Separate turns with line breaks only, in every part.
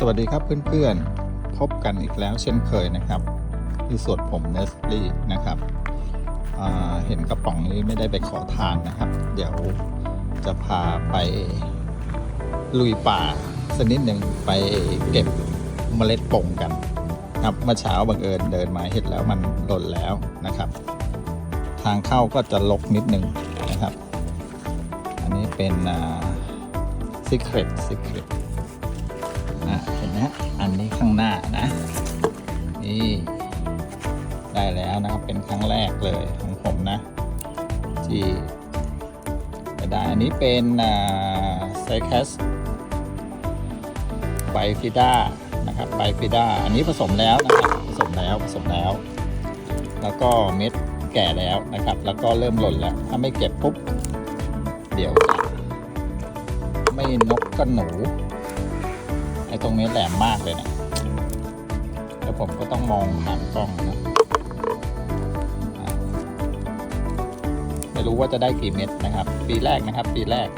สวัสดีครับเพื่อนๆ พบกันอีกแล้วเช่นเคยนะครับ ที่สวนผมเนสลี่นะครับเห็นกระป๋องนี้ไม่ได้ไปขอทานนะครับ เดี๋ยวจะพาไปลุยป่าสักนิดหนึ่งไปเก็บเมล็ดป่งกันครับเมื่อเช้าบังเอิญเดินมาเห็นแล้วมันหล่นแล้วนะครับ ทางเข้าก็จะลกนิดหนึ่งนะครับ อันนี้เป็นอ่า secret secret รั้งแรกเลยของผมนะที่จะได้อันนี้เป็นไซคัสไบฟิด้านะครับไบฟิด้าอันนี้ผสมแล้วนะครับผสมแล้วผสมแล้ว แล้วก็เม็ดแก่แล้วนะครับ แล้วก็เริ่มหล่นแล้ว ถ้าไม่เก็บปุ๊บ เดี๋ยวจะไม่นกก็หนูไอ้ตรงนี้แหลมมากเลยนะแล้วผมก็ต้องมองผ่านกล้องนะ ไม่รู้ว่าจะได้กี่เม็ดนะครับ ปีแรกนะครับ ปีแรก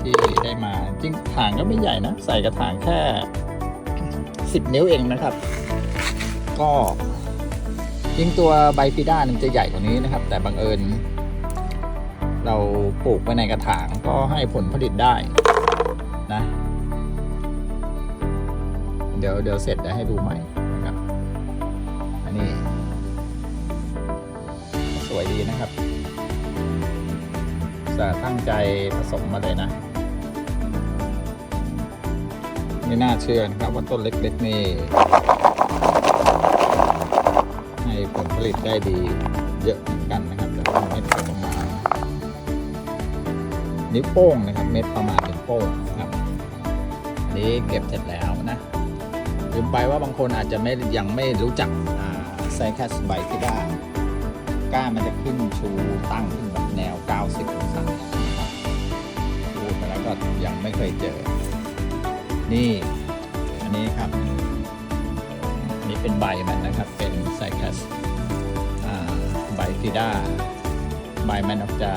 ที่ได้มาจริงถางก็ไม่ใหญ่นะ ใส่กระถางแค่10นิ้วเองนะครับ ก็จริงตัวใบปีด้ามันจะใหญ่กว่านี้นะครับ แต่บังเอิญเราปลูกไว้ในกระถางก็ให้ผลผลิตได้นะ เดี๋ยวเดี๋ยวเสร็จจะให้ดูใหม่ สาตั้งใจผสมมาเลยนะไม่น่าเชื่อนะครับว่าต้นเล็กๆนี่ให้ผลผลิตได้ดีเยอะเหมือนกันนะครับแต่ว่าเม็ดประมาณนิ้วโป้งนะครับเม็ดประมาณนิ้วโป้งนะครับนี้เก็บเสร็จแล้วนะลืมไปว่าบางคนอาจจะไม่ยังไม่รู้จักไซคัสไบที่ด้าก้านมันจะขึ้นชูตั้งขึ้นแบบแนว 90องศา ไม่เคยเจอ นี่อันนี้ครับ อันนี้เป็นใบมันนะครับ เป็นไซคัสใบฟิด้าใบมันออกจะ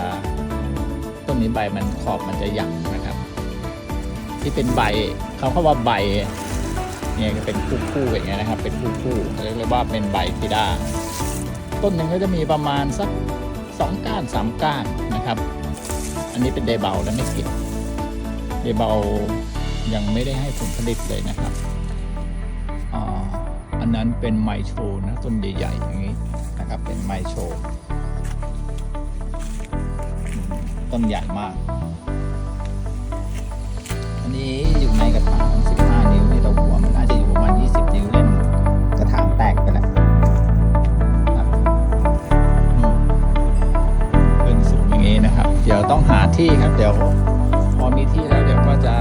ต้นนี้ใบมันขอบมันจะหยักนะครับ ที่เป็นใบเขาเขาว่าใบเนี่ยเป็นคู่ๆอย่างเงี้ยนะครับ เป็นคู่ๆเรียกว่าเป็นใบฟิด้าต้นหนึ่งก็จะมีประมาณสักสองก้านสามก้านนะครับ อันนี้เป็นเดเบลและไม่กิน เดเบลยังไม่ได้ให้ผลผลิตเลยนะครับอ่าอันนั้นเป็นไมโชนะต้นใหญ่ๆอย่างนี้นะครับเป็นไมโชต้นใหญ่มาก อันนี้อยู่ในกระถาง 15 นิ้วนี่เราหัวมันน่าจะอยู่ประมาณ 20 นิ้วเล่นกระถางแตกไปแล้วครับอืมเป็นสูงอย่างนี้นะครับ เดี๋ยวต้องหาที่ครับ เดี๋ยวพอมีที่แล้ว วจา